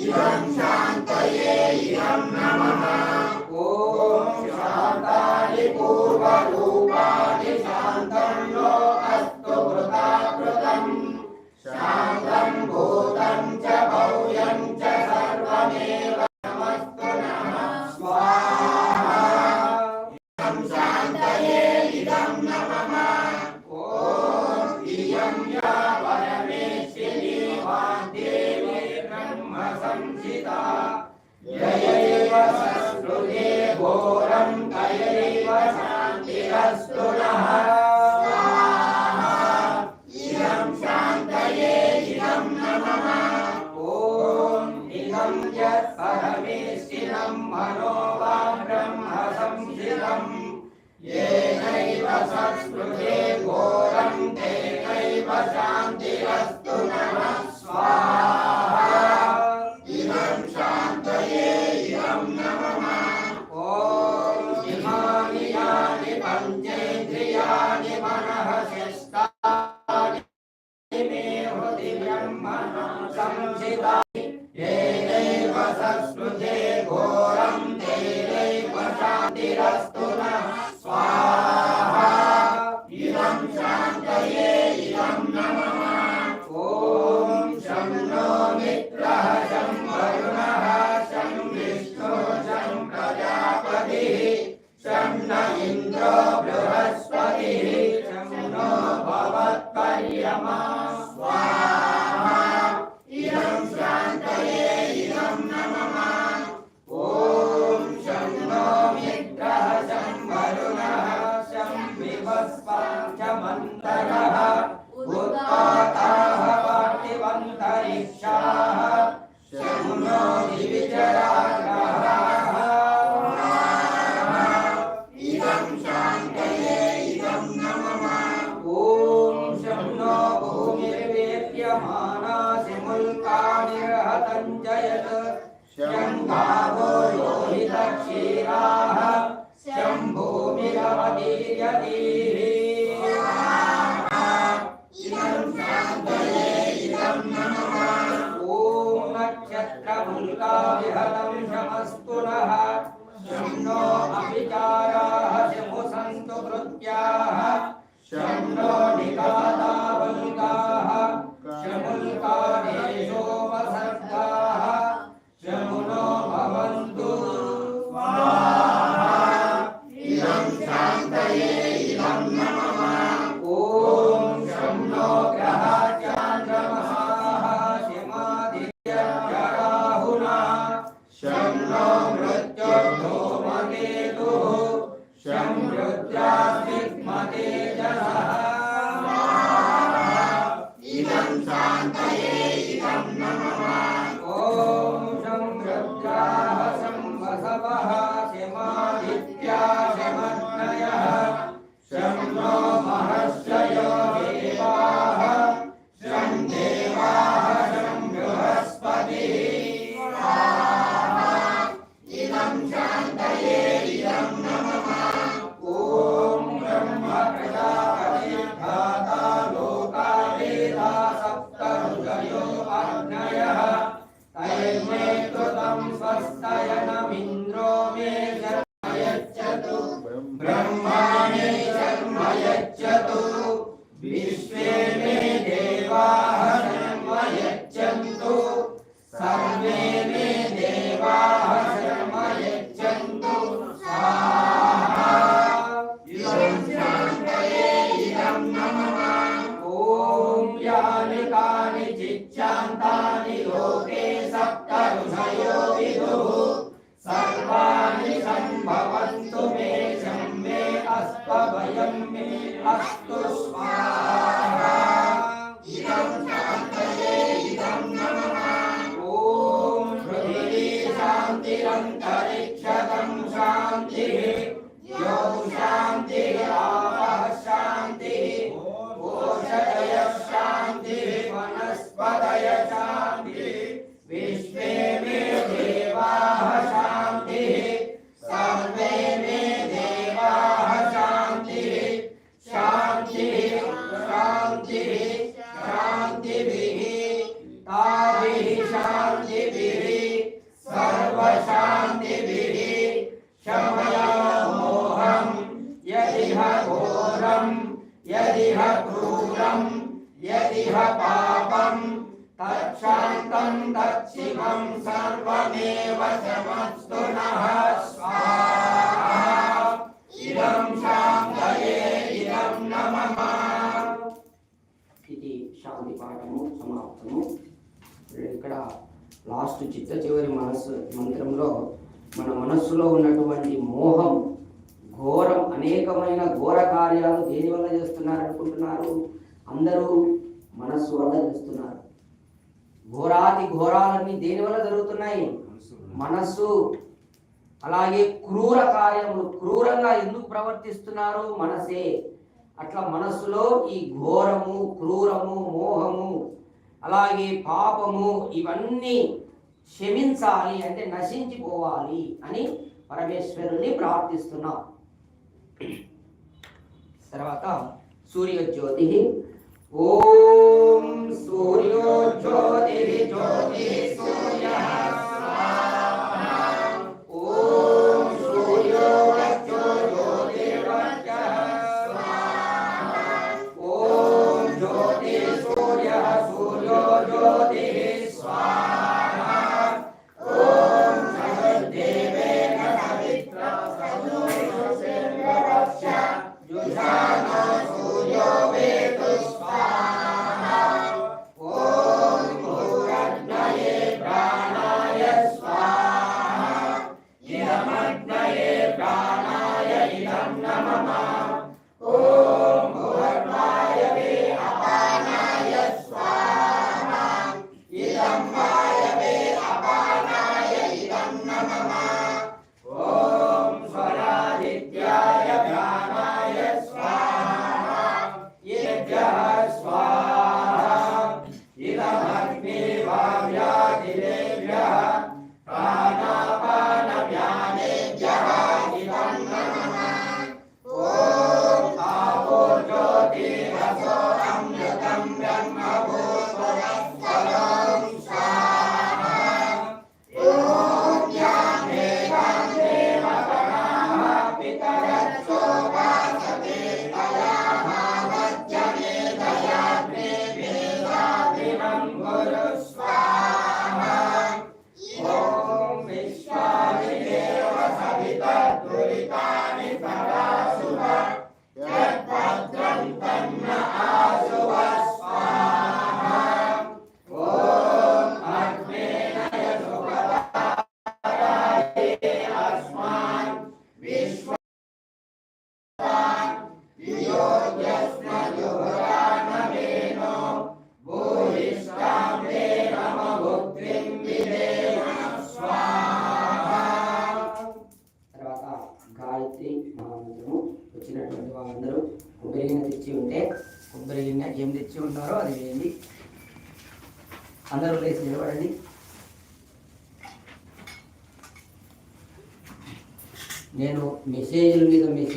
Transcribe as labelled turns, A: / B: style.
A: शान्तये इदं नमः ॐ शान्तानि पूर्वरूप संस्कृते घोरं तयैव शान्तिरस्तु नः इदं शान्तये इदं नमः ॐ इदं यत् परमेष्ठिनं मनो वा ब्रह्म संस्थितम् येनैव संस्कृते घोरं तेनैव शान्तिरस्तु नमः पुष्पञ्चमन्तरः उत्पाताः पार्थिवन्तरिक्षाः शम्नो दिविचरागाः इदं शान्तये इदं नमः ॐ शम्नो भूमिर्वेद्यमाना सिमुल्कानिर्हतञ्जयत् शङ्कावो लोहितक्षीरा বিহতা nos Yeah. యదిహ
B: క్రూరం యదిహ పాపం తక్షాంతం దక్షిమం సర్వమేవ సమస్తునః స్వాహ ఇదం
A: ఇది శాంతి పాఠము సమాప్తము ఇక్కడ లాస్ట్ చిత్త చివరి మనస్సు మంత్రంలో మన మనస్సులో ఉన్నటువంటి మోహం ఘోరం అనేకమైన ఘోర కార్యాలు దేని వల్ల చేస్తున్నారు అనుకుంటున్నారు? అందరూ మనస్సు వల్ల చేస్తున్నారు. ఘోరాది ఘోరాలన్నీ దేని వల్ల జరుగుతున్నాయి? మనస్సు. అలాగే క్రూర కార్యములు క్రూరంగా ఎందుకు ప్రవర్తిస్తున్నారు? మనసే. అట్లా మనస్సులో ఈ ఘోరము క్రూరము మోహము అలాగే పాపము ఇవన్నీ క్షమించాలి అంటే నశించిపోవాలి అని పరమేశ్వరుని ప్రార్థిస్తున్నాం. తర్వాత సూర్యజ్యోతి ఓం శ్రీ మహామంత్రము వచ్చినటువంటి వాళ్ళందరూ కొబ్బరి గిన్నె తెచ్చి ఉంటే కొబ్బరి గిన్నె ఏం తెచ్చి ఉన్నారో అది వేయండి. అందరూ లేచి నిలబడండి. నేను మెసేజ్ల మీద మెసేజ్